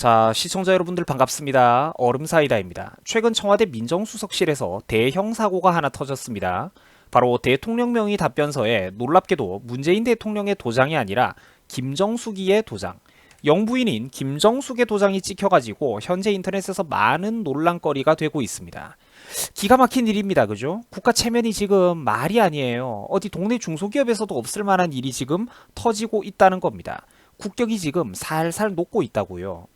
자, 시청자 여러분들 반갑습니다. 얼음사이다입니다. 최근 청와대 민정수석실에서 대형 사고가 하나 터졌습니다. 바로 대통령 명의 답변서에 놀랍게도 문재인 대통령의 도장이 아니라 김정숙이의 도장, 영부인인 김정숙의 도장이 찍혀가지고 현재 인터넷에서 많은 논란거리가 되고 있습니다. 기가 막힌 일입니다. 그죠? 국가 체면이 지금 말이 아니에요. 어디 동네 중소기업에서도 없을 만한 일이 지금 터지고 있다는 겁니다. 국격이 지금 살살 녹고 있다고요.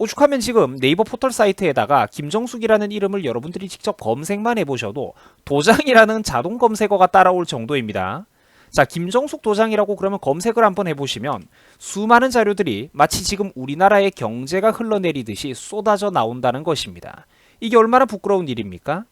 오죽하면 지금 네이버 포털 사이트에다가 김정숙이라는 이름을 여러분들이 직접 검색만 해보셔도 도장이라는 자동 검색어가 따라올 정도입니다. 자, 김정숙 도장이라고 그러면 검색을 한번 해보시면 수많은 자료들이 마치 지금 우리나라의 경제가 흘러내리듯이 쏟아져 나온다는 것입니다. 이게 얼마나 부끄러운 일입니까?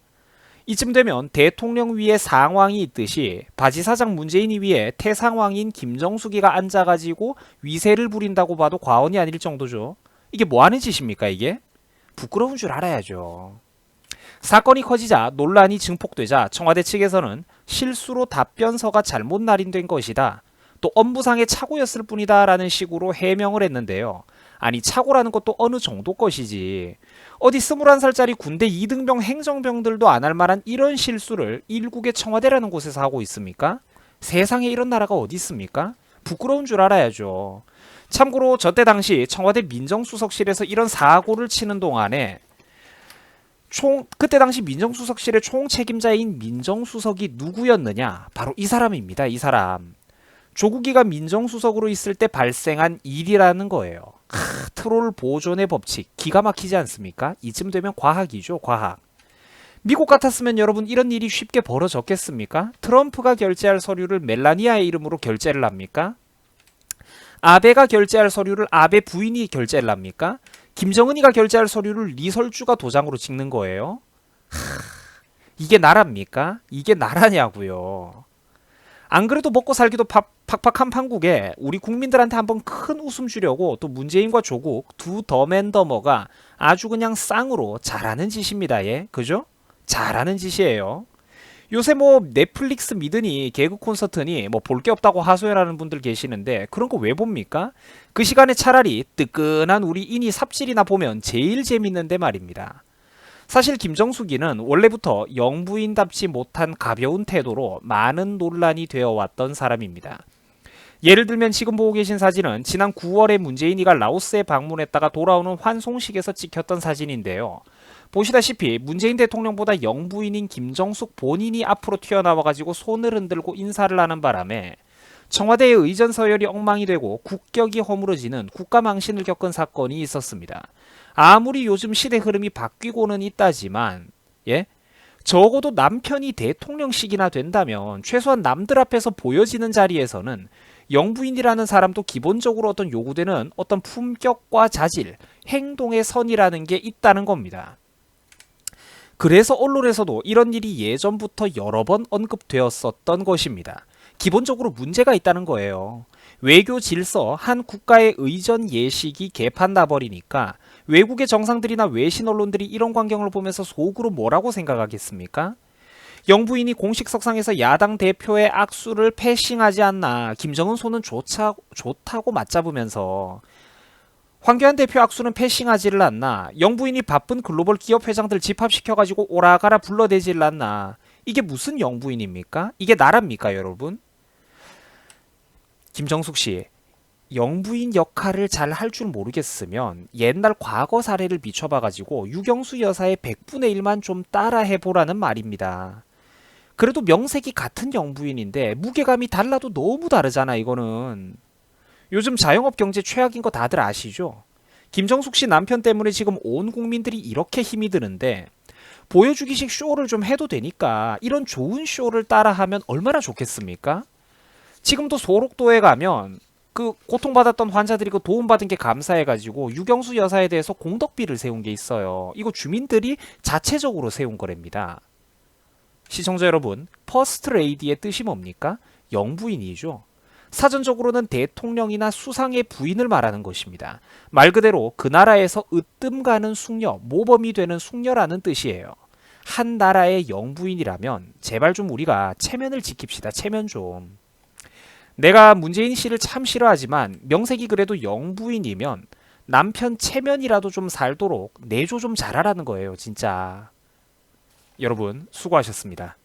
이쯤 되면 대통령 위에 상황이 있듯이 바지 사장 문재인이 위에 태상왕인 김정숙이가 앉아가지고 위세를 부린다고 봐도 과언이 아닐 정도죠. 이게 뭐 하는 짓입니까, 이게? 부끄러운 줄 알아야죠. 사건이 커지자 논란이 증폭되자 청와대 측에서는 실수로 답변서가 잘못 날인된 것이다. 또 업무상의 착오였을 뿐이다 라는 식으로 해명을 했는데요. 아니 착오라는 것도 어느 정도 것이지. 어디 21살짜리 군대 2등병 행정병들도 안 할 만한 이런 실수를 일국의 청와대라는 곳에서 하고 있습니까? 세상에 이런 나라가 어디 있습니까? 부끄러운 줄 알아야죠. 참고로 저때 당시 청와대 민정수석실에서 이런 사고를 치는 동안에 총 그때 당시 민정수석실의 총 책임자인 민정수석이 누구였느냐? 바로 이 사람입니다. 이 사람. 조국이가 민정수석으로 있을 때 발생한 일이라는 거예요. 하, 트롤 보존의 법칙 기가 막히지 않습니까? 이쯤 되면 과학이죠, 과학. 미국 같았으면 여러분 이런 일이 쉽게 벌어졌겠습니까? 트럼프가 결제할 서류를 멜라니아의 이름으로 결제를 합니까? 아베가 결제할 서류를 아베 부인이 결제를 합니까? 김정은이가 결제할 서류를 리설주가 도장으로 찍는 거예요. 하, 이게 나라입니까? 이게 나라냐고요. 안 그래도 먹고 살기도 팍, 팍팍한 판국에 우리 국민들한테 한번 큰 웃음 주려고 또 문재인과 조국 두 더맨더머가 아주 그냥 쌍으로 잘하는 짓입니다. 예, 그죠? 잘하는 짓이에요. 요새 뭐 넷플릭스 미드니 개그 콘서트니 뭐 볼 게 없다고 하소연하는 분들 계시는데 그런 거 왜 봅니까? 그 시간에 차라리 뜨끈한 우리 인이 삽질이나 보면 제일 재밌는데 말입니다. 사실 김정숙이는 원래부터 영부인답지 못한 가벼운 태도로 많은 논란이 되어 왔던 사람입니다. 예를 들면 지금 보고 계신 사진은 지난 9월에 문재인이가 라오스에 방문했다가 돌아오는 환송식에서 찍혔던 사진인데요. 보시다시피 문재인 대통령보다 영부인인 김정숙 본인이 앞으로 튀어나와가지고 손을 흔들고 인사를 하는 바람에 청와대의 의전 서열이 엉망이 되고 국격이 허물어지는 국가 망신을 겪은 사건이 있었습니다. 아무리 요즘 시대 흐름이 바뀌고는 있다지만 예 적어도 남편이 대통령식이나 된다면 최소한 남들 앞에서 보여지는 자리에서는 영부인이라는 사람도 기본적으로 어떤 요구되는 어떤 품격과 자질, 행동의 선이라는 게 있다는 겁니다. 그래서 언론에서도 이런 일이 예전부터 여러 번 언급되었었던 것입니다. 기본적으로 문제가 있다는 거예요. 외교 질서, 한 국가의 의전 예식이 개판 나버리니까 외국의 정상들이나 외신 언론들이 이런 광경을 보면서 속으로 뭐라고 생각하겠습니까? 영부인이 공식 석상에서 야당 대표의 악수를 패싱하지 않나 김정은 손은 좋자, 좋다고 맞잡으면서 황교안 대표 악수는 패싱하지를 않나 영부인이 바쁜 글로벌 기업 회장들 집합시켜가지고 오라가라 불러대지를 않나 이게 무슨 영부인입니까? 이게 나랍니까 여러분? 김정숙 씨 영부인 역할을 잘 할 줄 모르겠으면 옛날 과거 사례를 비춰봐가지고 유경수 여사의 100분의 1만 좀 따라 해보라는 말입니다. 그래도 명색이 같은 영부인인데 무게감이 달라도 너무 다르잖아 이거는. 요즘 자영업 경제 최악인 거 다들 아시죠? 김정숙 씨 남편 때문에 지금 온 국민들이 이렇게 힘이 드는데 보여주기식 쇼를 좀 해도 되니까 이런 좋은 쇼를 따라하면 얼마나 좋겠습니까? 지금도 소록도에 가면 그 고통받았던 환자들이 그 도움받은 게 감사해가지고 유경수 여사에 대해서 공덕비를 세운 게 있어요. 이거 주민들이 자체적으로 세운 거랍니다. 시청자 여러분, 퍼스트 레이디의 뜻이 뭡니까? 영부인이죠. 사전적으로는 대통령이나 수상의 부인을 말하는 것입니다. 말 그대로 그 나라에서 으뜸 가는 숙녀, 모범이 되는 숙녀라는 뜻이에요. 한 나라의 영부인이라면 제발 좀 우리가 체면을 지킵시다. 체면 좀. 내가 문재인 씨를 참 싫어하지만 명색이 그래도 영부인이면 남편 체면이라도 좀 살도록 내조 좀 잘하라는 거예요, 진짜. 여러분, 수고하셨습니다.